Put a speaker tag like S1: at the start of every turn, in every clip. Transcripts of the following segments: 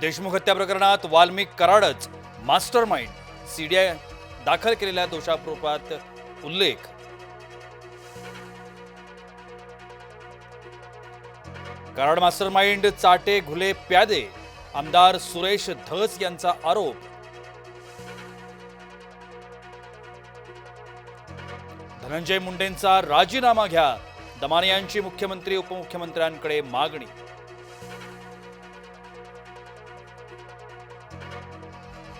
S1: देशमुख हत्या प्रकरणात वाल्मिक कराडच मास्टर माइंड सीडीआय दाखल केलेल्या दोषारोपात उल्लेख. कराड मास्टर माइंड चाटे घुले प्यादे आमदार सुरेश धस यांचा आरोप. धनंजय मुंडेंचा राजीनामा घ्या दमाने यांची मुख्यमंत्री उपमुख्यमंत्र्यांकडे मागणी.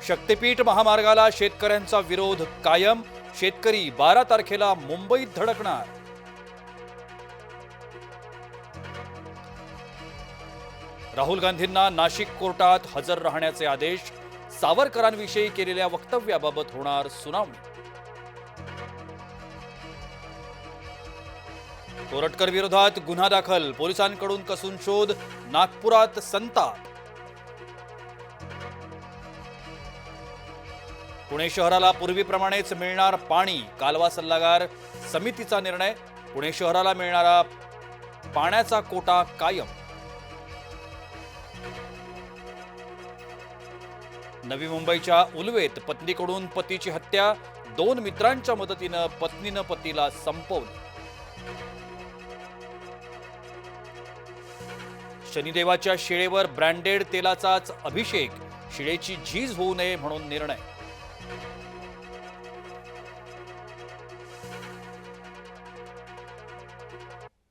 S1: शक्तीपीठ महामार्गाला शेतकऱ्यांचा विरोध कायम. शेतकरी बारा तारखेला मुंबईत धडकणार. राहुल गांधींना नाशिक कोर्टात हजर राहण्याचे आदेश. सावरकरांविषयी केलेल्या वक्तव्याबाबत होणार सुनावणी. कोरटकर विरोधात गुन्हा दाखल पोलिसांकडून कसून शोध नागपुरात संताप. पुणे शहराला पूर्वीप्रमाणेच मिळणार पाणी कालवा सल्लागार समितीचा निर्णय पुणे शहराला मिळणारा पाण्याचा कोटा कायम. नवी मुंबईच्या उलवेत पत्नीकडून पतीची हत्या दोन मित्रांच्या मदतीनं पत्नीनं पतीला संपवलं. शनिदेवाच्या शिळेवर ब्रँडेड तेलाचाच अभिषेक शिळेची झीज होऊ नये म्हणून निर्णय. you